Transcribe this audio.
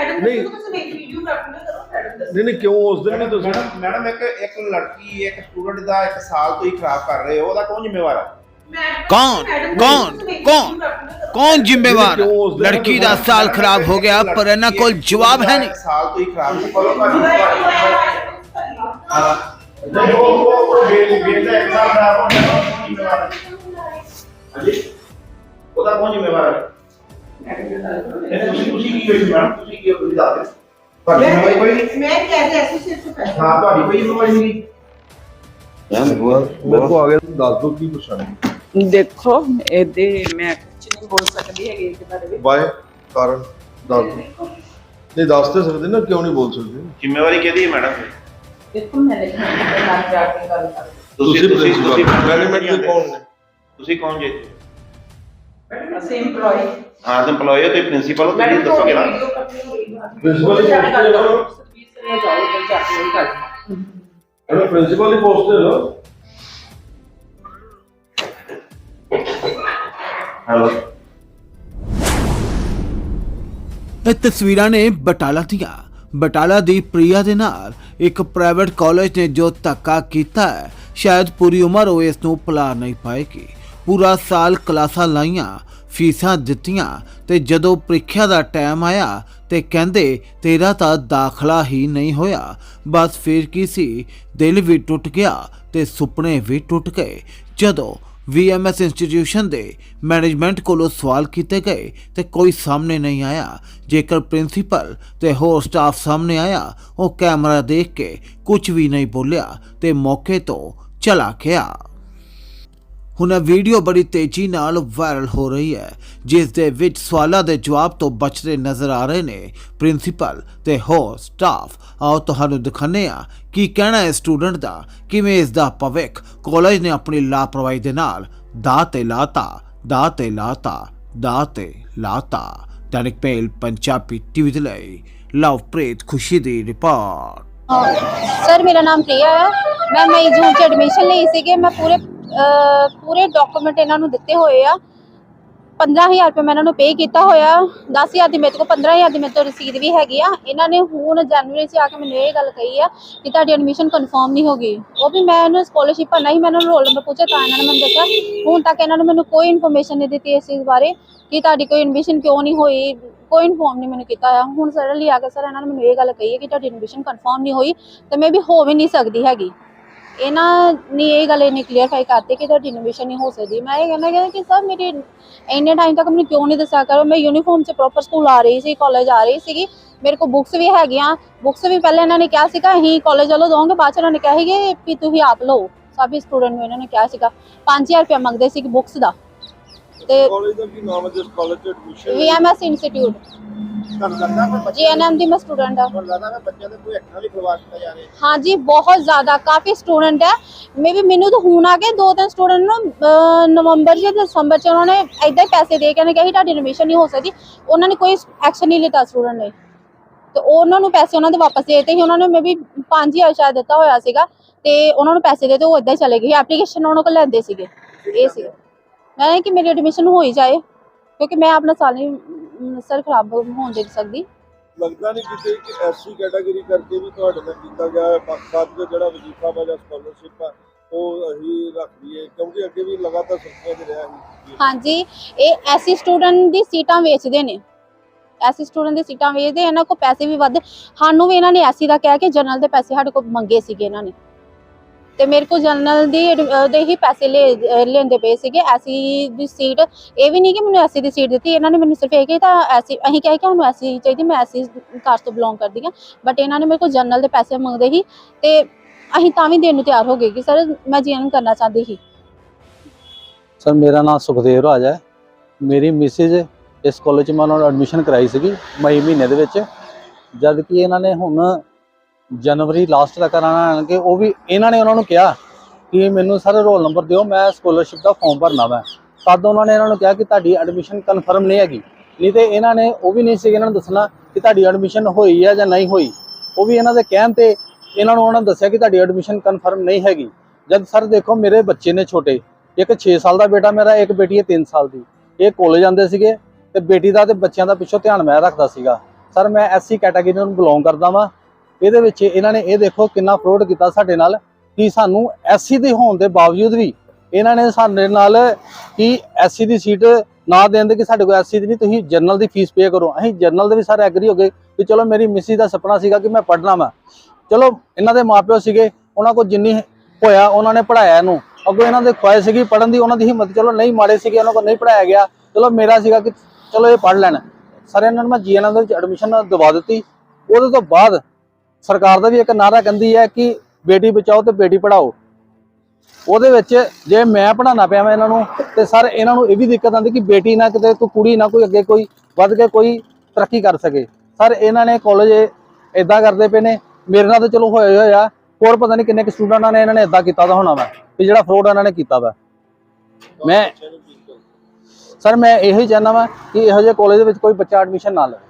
Madam ਨਹੀਂ। ਤੁਸੀਂ ਮੇਰੀ ਵੀਡੀਓ ਪ੍ਰਾਪਤ ਕਰੋ ਮੈਡਮ ਦੱਸੋ ਨਹੀਂ ਨਹੀਂ ਕਿਉਂ ਉਸ ਦਿਨ ਵੀ ਮੈਡਮ ਤੁਸੀਂ ਮੈਡਮ ਇੱਕ ਇੱਕ ਲੜਕੀ ਇੱਕ ਸਟੂਡੈਂਟ ਦਾ ਇੱਕ ਸਾਲ ਤੋਂ ਹੀ ਖਰਾਬ ਕਰ ਰਹੇ ਹੋ ਉਹਦਾ ਕੌਣ ਜ਼ਿੰਮੇਵਾਰ ਹੈ ਮੈਡਮ ਕੌਣ? ਮੈਡਮ, ਕੌਣ? ਤੁਸੀਂ ਮੇਰੀ ਕੌਣ? ਵੀਡੀਓ ਪ੍ਰਾਪਤ ਕਰੋ। ਕੌਣ ਜ਼ਿੰਮੇਵਾਰ ਲੜਕੀ ਦਾ ਸਾਲ ਖਰਾਬ ਹੋ ਗਿਆ ਪਰ ਇਹਨਾਂ ਕੋਲ ਜਵਾਬ ਹੈ ਨਹੀਂ ਸਾਲ ਤੋਂ ਹੀ ਖਰਾਬ ਜੁਲਾਈ ਤੋਂ ਆਇਆ ਹੈ ਨਹੀਂ ਉਹ ਉਹ ਉਹ ਬੇਲ ਬੇਲ ਦਾ ਇੱਕ ਸਾਲ ਖਰਾਬ ਹੋ ਗਿਆ ਉਹਦਾ ਕੌਣ ਜ਼ਿੰਮੇਵਾਰ ਹੈ ਹਾਂਜੀ ਉਹਦਾ ਕੌਣ ਜ਼ਿੰਮੇਵਾਰ ਹੈ ਇਹ ਤੁਸੀਂ ਤੁਸੀਂ ਕੀ ਹੋਈ ਮੈਡਮ? ਤੁਸੀਂ ਕੀ ਹੋਈ ਦੱਸ ਦਿਓ ਤੁਹਾਡੀ ਜ਼ਿੰਮੇਵਾਰੀ ਕੋਈ ਨਹੀਂ ਮੈਂ ਕਹਿ ਰਹੀ ਐਸੀ ਸਿਰਫ ਪੈਸੇ ਹਾਂ ਤੁਹਾਡੀ ਕੋਈ ਜ਼ਿੰਮੇਵਾਰੀ ਨਹੀਂ? ਮੇਰੇ ਕੋ ਆ ਗਿਆ ਦੱਸ ਦਿਓ ਕੀ ਪਰੇਸ਼ਾਨੀ ਦੇਖੋ ਇਹਦੇ ਮੈਂ ਕੁਝ ਨਹੀਂ ਬੋਲ ਸਕਦੀ ਹੈਗੀ ਇਹਦੇ ਬਾਰੇ ਵਿੱਚ ਵਾਏ ਕਾਰਨ ਦੱਸ ਦਿਓ। ਨਹੀਂ ਦੱਸ ਤੇ ਸਕਦੇ ਨਾ ਕਿਉਂ ਨਹੀਂ ਬੋਲ ਸਕਦੇ? ਜ਼ਿੰਮੇਵਾਰੀ ਕਿਹਦੀ ਹੈ ਮੈਡਮ? ਦੇਖੋ ਮੈਂ ਨਹੀਂ ਨਾਲ ਜਾ ਕੇ ਗੱਲ ਕਰਦੀ ਤੁਸੀਂ ਤੁਸੀਂ ਤੁਸੀਂ ਮੈਨੇਜਮੈਂਟ ਦੇ ਕੌਣ ਨੇ? ਤੁਸੀਂ ਕੌਣ ਜੀ? ਅਸੀਂ EMPLOYE ਹਾਂ ਤੇ EMPLOYE ਹੋ ਤੇ ਪ੍ਰਿੰਸੀਪਲ ਹੋ ਤੁਸੀਂ ਦੱਸੋਗੇ ਨਾ? ਪ੍ਰਿੰਸੀਪਲ ਹੀ ਪੋਸਟ ਤੇ ਲਓ ਸਰਵਿਸ ਜਾਓ ਤੇ ਜਾ ਕੇ ਗੱਲ ਕਰੋ। ਇਹਨੂੰ ਪ੍ਰਿੰਸੀਪਲ ਹੀ ਪੋਸਟ ਤੇ ਲਓ ਹੈਲੋ ਇਹ ਤਸਵੀਰਾਂ ਨੇ ਬਟਾਲਾ ਦੀਆਂ। ਬਟਾਲਾ ਦੀ ਪ੍ਰਿਆ ਦੇ ਨਾਲ ਇੱਕ ਪ੍ਰਾਈਵੇਟ ਕਾਲਜ ਨੇ ਜੋ ਧੱਕਾ ਕੀਤਾ ਹੈ। ਸ਼ਾਇਦ ਪੂਰੀ ਉਮਰ ਉਹ ਇਸ ਨੂੰ ਭੁਲਾ ਨਹੀਂ ਪਾਏਗੀ। ਪੂਰਾ ਸਾਲ ਕਲਾਸਾਂ ਲਾਈਆਂ। ਫੀਸਾਂ ਦਿੱਤੀਆਂ ਤੇ ਜਦੋਂ ਪ੍ਰੀਖਿਆ ਦਾ ਟਾਈਮ ਆਇਆ ਤੇ ਕਹਿੰਦੇ ਤੇਰਾ ਤਾਂ ਦਾਖਲਾ ਹੀ ਨਹੀਂ ਹੋਇਆ। ਬਸ ਫਿਰ ਕੀ ਸੀ? ਦਿਲ ਵੀ ਟੁੱਟ ਗਿਆ ਤੇ ਸੁਪਨੇ ਵੀ ਟੁੱਟ ਗਏ। ਜਦੋਂ ਵੀਐਮਐਸ ਇੰਸਟੀਟਿਊਸ਼ਨ ਦੇ ਮੈਨੇਜਮੈਂਟ ਕੋਲੋਂ ਸਵਾਲ ਕੀਤੇ ਗਏ ਤੇ ਕੋਈ ਸਾਹਮਣੇ ਨਹੀਂ ਆਇਆ। ਜੇਕਰ ਪ੍ਰਿੰਸੀਪਲ ਤੇ ਹੋਰ ਸਟਾਫ ਸਾਹਮਣੇ ਆਇਆ, ਉਹ ਕੈਮਰਾ ਦੇਖ ਕੇ ਕੁਝ ਵੀ ਨਹੀਂ ਬੋਲਿਆ ਤੇ ਮੌਕੇ ਤੋਂ ਚਲਾ ਗਿਆ। ਹੁਣ ਇਹ ਵੀਡੀਓ ਬੜੀ ਤੇਜ਼ੀ ਨਾਲ ਵਾਇਰਲ ਹੋ ਰਹੀ ਹੈ ਜਿਸ ਦੇ ਵਿੱਚ ਸਵਾਲਾਂ ਦੇ ਜਵਾਬ ਤੋਂ ਬਚਦੇ ਨਜ਼ਰ ਆ ਰਹੇ ਨੇ ਪ੍ਰਿੰਸੀਪਲ ਤੇ ਹੋਰ ਸਟਾਫ ਆਓ ਤੁਹਾਨੂੰ ਦਿਖਾਉਂਦੇ ਆ ਕੀ ਕਹਿਣਾ ਹੈ ਸਟੂਡੈਂਟ ਦਾ, ਕਿਵੇਂ ਇਸ ਦਾ ਭਵਿੱਖ। ਕਾਲਜ ਨੇ ਆਪਣੀ ਲਾਪਰਵਾਹੀ ਦੇ ਨਾਲ ਦਾਅ ਤੇ ਲਾਤਾ ਦਾਅ ਤੇ ਲਾਤਾ ਦਾਅ ਤੇ ਲਾਤਾ। ਦੈਨਿਕ ਪਹਿਲ ਪੰਜਾਬੀ ਟੀਵੀ ਦੇ ਲਈ ਲਵਪ੍ਰੀਤ ਖੁਸ਼ੀ ਦੀ ਰਿਪੋਰਟ ਸਰ ਮੇਰਾ ਨਾਮ ਪ੍ਰਿਆ ਹੈ। ਮੈਂ ਮਈ ਜੂਨ ਚ ਐਡਮਿਸ਼ਨ ਲਈ ਸੀਗੇ। ਮੈਂ ਪੂਰੇ ਪੂਰੇ ਡਾਕੂਮੈਂਟ ਇਹਨਾਂ ਨੂੰ ਦਿੱਤੇ ਹੋਏ ਆ। 15000 ਰੁਪਏ ਮੈਂ ਇਹਨਾਂ ਨੂੰ ਪੇ ਕੀਤਾ ਹੋਇਆ। 10000 ਦੀ ਮੇਰੇ ਕੋਲ 15000 ਦੀ ਮੇਰੇ ਤੋਂ ਰਸੀਦ ਵੀ ਹੈਗੀ ਆ। ਇਹਨਾਂ ਨੇ ਹੁਣ ਜਨਵਰੀ 'ਚ ਆ ਕੇ ਮੈਨੂੰ ਇਹ ਗੱਲ ਕਹੀ ਆ ਕਿ ਤੁਹਾਡੀ ਐਡਮਿਸ਼ਨ ਕਨਫਰਮ ਨਹੀਂ ਹੋ ਗਈ। ਉਹ ਵੀ ਮੈਂ ਇਹਨੂੰ ਸਕਾਲਰਸ਼ਿਪ ਭਰਨਾ ਸੀ ਮੈਂ ਇਹਨਾਂ ਨੂੰ ਰੋਲ ਨੰਬਰ ਪੁੱਛਿਆ ਤਾਂ ਇਹਨਾਂ ਨੇ ਮੈਨੂੰ ਦੱਸਿਆ। ਹੁਣ ਤੱਕ ਇਹਨਾਂ ਨੇ ਮੈਨੂੰ ਕੋਈ ਇਨਫੋਰਮੇਸ਼ਨ ਨਹੀਂ ਦਿੱਤੀ ਇਸ ਚੀਜ਼ ਬਾਰੇ ਕਿ ਤੁਹਾਡੀ ਕੋਈ ਐਡਮਿਸ਼ਨ ਕਿਉਂ ਨਹੀਂ ਹੋਈ। ਕੋਈ ਇਨਫੋਰਮ ਨਹੀਂ ਮੈਨੂੰ ਕੀਤਾ ਆ ਹੁਣ ਸਡਨਲੀ ਆ ਕੇ ਸਰ ਇਹਨਾਂ ਨੇ ਮੈਨੂੰ ਇਹ ਗੱਲ ਕਹੀ ਹੈ ਕਿ ਤੁਹਾਡੀ ਐਡਮਿਸ਼ਨ ਕਨਫਰਮ ਨਹੀਂ ਹੋਈ ਤੇ ਮੈਂ ਵੀ ਹੋ ਵੀ ਨਹੀਂ ਸਕਦੀ ਹੈਗੀ। ਇਹਨਾਂ ਨੇ ਇਹ ਗੱਲ ਇਹਨੇ ਕਲੀਅਰਫਾਈ ਕਰਤੀ ਕਿ ਤੁਹਾਡੀ ਐਡਮਿਸ਼ਨ ਨਹੀਂ ਹੋ ਸਕਦੀ। ਮੈਂ ਇਹ ਕਹਿਣਾ ਕਿ ਕਿ ਸਰ ਮੇਰੀ ਇੰਨੇ ਟਾਈਮ ਤੱਕ ਮੈਨੂੰ ਕਿਉਂ ਨਹੀਂ ਦੱਸਿਆ ਕਰੋ? ਮੈਂ ਯੂਨੀਫਾਰਮ 'ਚ ਪ੍ਰੋਪਰ ਸਕੂਲ ਆ ਰਹੀ ਸੀ ਕਾਲਜ ਆ ਰਹੀ ਸੀਗੀ। ਮੇਰੇ ਕੋਲ ਬੁੱਕਸ ਵੀ ਹੈਗੀਆਂ। ਬੁੱਕਸ ਵੀ ਪਹਿਲਾਂ ਇਹਨਾਂ ਨੇ ਕਿਹਾ ਸੀਗਾ ਅਸੀਂ ਕਾਲਜ ਵੱਲੋਂ ਦਵਾਂਗੇ। ਬਾਅਦ 'ਚ ਇਹਨਾਂ ਨੇ ਕਿਹਾ ਵੀ ਤੁਸੀਂ ਆਪ ਲਓ। ਸਭੀ ਸਟੂਡੈਂਟ ਨੂੰ ਇਹਨਾਂ ਨੇ ਕਿਹਾ ਸੀਗਾ। 5000 ਰੁਪਏ ਮੰਗਦੇ ਸੀ ਬੁੱਕਸ ਦਾ। ਤੇ ਕਾਲਜ ਦਾ ਕੀ ਨਾਮ ਹੈ? ਜਿਸ ਕਾਲਜ ਚ ਐਡਮਿਸ਼ਨ ਵੀਐਮਐਸ ਇੰਸਟੀਚਿਊਟ ਤੁਹਾਨੂੰ ਲੱਗਦਾ ਕੋਈ ਬੱਚੇ ਜੀਐਨਐਮ ਦੀ ਮੈਂ ਸਟੂਡੈਂਟ ਆ। ਤੁਹਾਨੂੰ ਲੱਗਦਾ ਕਿ ਬੱਚਿਆਂ ਦੇ ਕੋਈ ਐਕਟਰ ਵੀ ਖਲਵਾ ਦਿੱਤਾ ਜਾ ਰਿਹਾ ਹਾਂਜੀ ਬਹੁਤ ਜ਼ਿਆਦਾ ਕਾਫੀ ਸਟੂਡੈਂਟ ਹੈ ਮੇ ਵੀ ਮੈਨੂੰ ਤਾਂ ਹੁਣ ਆ ਕੇ ਦੋ ਤਿੰਨ ਸਟੂਡੈਂਟ ਨੂੰ ਅਹ, ਨਵੰਬਰ ਜਾਂ ਦਸੰਬਰ ਚ ਉਹਨਾਂ ਨੇ ਐਦਾਂ ਹੀ ਪੈਸੇ ਦੇ ਕੇ ਨੇ ਕਿਹਾ ਸੀ ਤੁਹਾਡੀ ਐਡਮਿਸ਼ਨ ਨਹੀਂ ਹੋ ਸਕਦੀ। ਉਹਨਾਂ ਨੇ ਕੋਈ ਐਕਸ਼ਨ ਨਹੀਂ ਲਿੱਤਾ ਸਟੂਡੈਂਟ ਨੇ। ਤੇ ਉਹਨਾਂ ਨੂੰ ਪੈਸੇ ਉਹਨਾਂ ਦੇ ਵਾਪਸ ਦੇ ਦਿੱਤੇ ਸੀ। ਉਹਨਾਂ ਨੇ ਮੇ ਵੀ 5000 ਸ਼ਾਇਦ ਦਿੱਤਾ ਹੋਇਆ ਸੀਗਾ ਤੇ ਉਹਨਾਂ ਨੂੰ ਪੈਸੇ ਦੇ ਤੇ ਉਹ ਏਦਾਂ ਹੀ ਚਲੇ ਗਏ ਐਪਲੀਕੇਸ਼ਨ ਉਹਨਾਂ ਕੋਲ ਲੈਂਦੇ ਸੀਗੇ। ਇਹ ਸੀਗਾ ਮੈਂ ਕਿ ਮੇਰੀ ਐਡਮਿਸ਼ਨ ਹੋ ਹੀ ਜਾਏ ਕਿਉਂਕਿ ਮੈਂ ਆਪਣਾ ਸਾਲ ਨਹੀਂ ਸਰ ਖਰਾਬ ਹੋਣ ਦੇ ਸਕਦੀ। ਲੱਗਦਾ ਨਹੀਂ ਕਿਤੇ ਕਿ ਐਸਸੀ ਕੈਟਾਗਰੀ ਕਰਕੇ ਵੀ ਤੁਹਾਡੇ ਨਾਲ ਕੀਤਾ ਗਿਆ ਹੈ। ਬਾਕੀ ਦਾ ਜਿਹੜਾ ਵਜ਼ੀਫਾ ਵਾ ਜਾਂ ਸਕਾਲਰਸ਼ਿਪ ਆ ਉਹ ਅਸੀਂ ਰੱਖ ਲਈਏ ਕਿਉਂਕਿ ਅੱਗੇ ਵੀ ਲਗਾਤਾਰ ਸੁਣਿਆ ਤੇ ਰਿਹਾ ਸੀ। ਹਾਂਜੀ ਇਹ ਐਸੀ ਸਟੂਡੈਂਟ ਦੀ ਸੀਟਾਂ ਵੇਚਦੇ ਨੇ। ਐਸੀ ਸਟੂਡੈਂਟ ਦੀ ਸੀਟਾਂ ਵੇਚਦੇ ਇਹਨਾਂ ਕੋਲ ਪੈਸੇ ਵੀ ਵੱਧ। ਸਾਨੂੰ ਵੀ ਇਹਨਾਂ ਨੇ ਐਸੀ ਦਾ ਕਹਿ ਕੇ ਜਨਰਲ ਦੇ ਪੈਸੇ ਸਾਡੇ ਕੋਲ ਮੰਗੇ ਸੀਗੇ ਇਹਨਾਂ ਨੇ। ਤੇ ਮੇਰੇ ਕੋਲ ਜਨਰਲ ਦੀ ਅਹ, ਹੀ ਪੈਸੇ ਲੈ ਲੈਂਦੇ ਪਏ ਸੀਗੇ। ਐਸੀ ਦੀ ਸੀਟ ਇਹ ਵੀ ਨਹੀਂ ਕਿ ਮੈਨੂੰ ਐਸੀ ਦੀ ਸੀਟ ਦਿੱਤੀ। ਇਹਨਾਂ ਨੇ ਮੈਨੂੰ ਸਿਰਫ ਇਹ ਕਿ ਤਾਂ ਐਸੀ ਅਸੀਂ ਕਹਿ ਕੇ ਸਾਨੂੰ ਐਸੀ ਚਾਹੀਦੀ ਮੈਂ ਐਸੀ ਕਾਸਟ ਤੋਂ ਬਿਲੋਂਗ ਕਰਦੀ ਹਾਂ। ਬਟ ਇਹਨਾਂ ਨੇ ਮੇਰੇ ਕੋਲ ਜਨਰਲ ਦੇ ਪੈਸੇ ਮੰਗਦੇ ਸੀ ਤੇ ਅਸੀਂ ਤਾਂ ਵੀ ਦੇਣ ਨੂੰ ਤਿਆਰ ਹੋ ਗਏ ਕਿ ਸਰ ਮੈਂ ਜੀਐਨ ਕਰਨਾ ਚਾਹੁੰਦੀ ਸੀ। ਸਰ ਮੇਰਾ ਨਾਮ ਸੁਖਦੇਵ ਰਾਜ ਹੈ। ਮੇਰੀ ਮਿਸਿਸ ਇਸ ਕਾਲਜ 'ਚ ਮੈਂ ਉਹਨਾਂ ਨੂੰ ਐਡਮਿਸ਼ਨ ਕਰਾਈ ਸੀਗੀ ਮਈ ਮਹੀਨੇ ਦੇ ਵਿੱਚ। ਜਦ ਕਿ ਇਹਨਾਂ ਨੇ ਹੁਣ ਜਨਵਰੀ ਲਾਸਟ ਤੱਕ ਕਰਾਣਾ ਕਿ ਉਹ ਵੀ ਇਹਨਾਂ ਨੇ ਉਹਨਾਂ ਨੂੰ ਕਿਹਾ ਕਿ ਮੈਨੂੰ ਸਰ ਰੋਲ ਨੰਬਰ ਦਿਓ, ਮੈਂ ਸਕਾਲਰਸ਼ਿਪ ਦਾ ਫਾਰਮ ਭਰਨਾ ਵਾ। ਤਦ ਉਹਨਾਂ ਨੇ ਇਹਨਾਂ ਨੂੰ ਕਿਹਾ ਕਿ ਤੁਹਾਡੀ ਐਡਮਿਸ਼ਨ ਕਨਫਰਮ ਨਹੀਂ ਹੈਗੀ। ਨਹੀਂ ਤੇ ਇਹਨਾਂ ਨੇ ਉਹ ਵੀ ਨਹੀਂ ਸੀ ਇਹਨਾਂ ਨੂੰ ਦੱਸਣਾ ਕਿ ਤੁਹਾਡੀ ਐਡਮਿਸ਼ਨ ਹੋਈ ਹੈ ਜਾਂ ਨਹੀਂ ਹੋਈ। ਉਹ ਵੀ ਇਹਨਾਂ ਦੇ ਕਹਿਣ ਤੇ ਇਹਨਾਂ ਨੂੰ ਉਹਨਾਂ ਨੇ ਦੱਸਿਆ ਕਿ ਤੁਹਾਡੀ ਐਡਮਿਸ਼ਨ ਕਨਫਰਮ ਨਹੀਂ ਹੈਗੀ। ਜਦ ਸਰ ਦੇਖੋ, ਮੇਰੇ ਬੱਚੇ ਨੇ ਛੋਟੇ, ਇੱਕ 6 ਸਾਲ ਦਾ ਬੇਟਾ ਮੇਰਾ, ਇੱਕ ਬੇਟੀ ਹੈ 3 ਸਾਲ ਦੀ। ਇਹ ਕਾਲਜ ਜਾਂਦੇ ਸੀਗੇ ਤੇ ਬੇਟੀ ਦਾ ਤੇ ਬੱਚਿਆਂ ਦਾ ਪਿੱਛੋਂ ਧਿਆਨ ਮੈਂ ਰੱਖਦਾ ਸੀਗਾ। ਸਰ ਮੈਂ ਐਸਸੀ ਕੈਟਾਗਰੀ ਨੂੰ ਬਿਲੋਂਗ ਕਰਦਾ ਵਾਂ। ਇਹਦੇ ਵਿੱਚ ਇਹਨਾਂ ਨੇ ਇਹ ਦੇਖੋ ਕਿੰਨਾ ਫਰੋਡ ਕੀਤਾ ਸਾਡੇ ਨਾਲ, ਕਿ ਸਾਨੂੰ ਐਸਸੀ ਦੇ ਹੋਣ ਦੇ ਬਾਵਜੂਦ ਵੀ ਇਹਨਾਂ ਨੇ ਸਾਡੇ ਨਾਲ ਕਿ ਐਸਸੀ ਦੀ ਸੀਟ ਨਾ ਦੇਣ ਦੇ ਕਿ ਸਾਡੇ ਕੋਲ ਐਸਸੀ ਦੀ ਨਹੀਂ, ਤੁਸੀਂ ਜਰਨਲ ਦੀ ਫੀਸ ਪੇ ਕਰੋ। ਅਸੀਂ ਜਰਨਲ ਦੇ ਵੀ ਸਾਰੇ ਐਗਰੀ ਹੋ ਗਏ ਕਿ ਚਲੋ ਮੇਰੀ ਮਿਸੀ ਦਾ ਸੁਪਨਾ ਸੀਗਾ ਕਿ ਮੈਂ ਪੜ੍ਹਨਾ ਵਾ। ਚਲੋ ਇਹਨਾਂ ਦੇ ਮਾਪਿਓ ਸੀਗੇ, ਉਹਨਾਂ ਕੋਲ ਜਿੰਨੀ ਹੋਇਆ ਉਹਨਾਂ ਨੇ ਪੜਾਇਆ ਇਹਨੂੰ। ਅੱਗੋਂ ਇਹਨਾਂ ਦੇ ਖੁਆਇਸ਼ ਸੀਗੀ ਪੜਨ ਦੀ, ਉਹਨਾਂ ਦੀ ਹਿੰਮਤ ਚਲੋ ਨਹੀਂ ਮਾੜੇ ਸੀਗੇ, ਉਹਨਾਂ ਕੋਲ ਨਹੀਂ ਪੜਾਇਆ ਗਿਆ। ਚਲੋ ਮੇਰਾ ਸੀਗਾ ਕਿ ਚਲੋ ਇਹ ਪੜ ਲੈਣ। ਸਾਰੇ ਇਹਨਾਂ ਨੂੰ ਮੈਂ ਜੀਐਨਐਮ ਦੇ ਵਿੱਚ ਐਡਮਿਸ਼ਨ ਦਵਾ ਦਿੱਤੀ। ਉਹਦੇ ਤੋਂ ਬਾਅਦ ਸਰਕਾਰ ਦਾ ਵੀ ਇੱਕ ਨਾਰਾ ਕਹਿੰਦੀ ਹੈ ਕਿ ਬੇਟੀ ਬਚਾਓ ਤੇ ਬੇਟੀ ਪੜਾਓ ਉਹਦੇ ਵਿੱਚ ਜੇ ਮੈਂ ਪੜਾਉਣਾ ਪਿਆ ਮੈਂ ਇਹਨਾਂ ਨੂੰ, ਤੇ ਸਰ ਇਹਨਾਂ ਨੂੰ ਇਹ ਵੀ ਦਿੱਕਤ ਆਉਂਦੀ ਕਿ ਬੇਟੀ ਨਾ ਕਿਤੇ ਕੋਈ ਕੁੜੀ ਨਾ ਕੋਈ ਅੱਗੇ ਕੋਈ, ਵੱਧ ਕੇ ਕੋਈ ਤਰੱਕੀ ਕਰ ਸਕੇ। ਸਰ ਇਹਨਾਂ ਨੇ ਕਾਲਜ ਇਦਾਂ ਕਰਦੇ ਪਏ ਨੇ, ਮੇਰੇ ਨਾਲ ਤਾਂ ਚਲੋ ਹੋਇਆ ਹੋਇਆ, ਹੋਰ ਪਤਾ ਨਹੀਂ ਕਿੰਨੇ ਕੁ ਸਟੂਡੈਂਟਾਂ ਨੇ ਇਹਨਾਂ ਨੇ ਇਦਾਂ ਕੀਤਾ ਦਾ ਹੋਣਾ ਵਾ, ਵੀ ਜਿਹੜਾ ਫਰੋਡ ਇਹਨਾਂ ਨੇ ਕੀਤਾ ਵਾ। ਮੈਂ ਸਰ ਮੈਂ ਇਹੋ ਹੀ ਚਾਹੁੰਦਾ ਵਾਂ ਕਿ ਇਹੋ ਜਿਹੇ ਕਾਲਜ ਦੇ ਵਿੱਚ ਕੋਈ ਬੱਚਾ ਐਡਮਿਸ਼ਨ ਨਾ ਲਵੇ।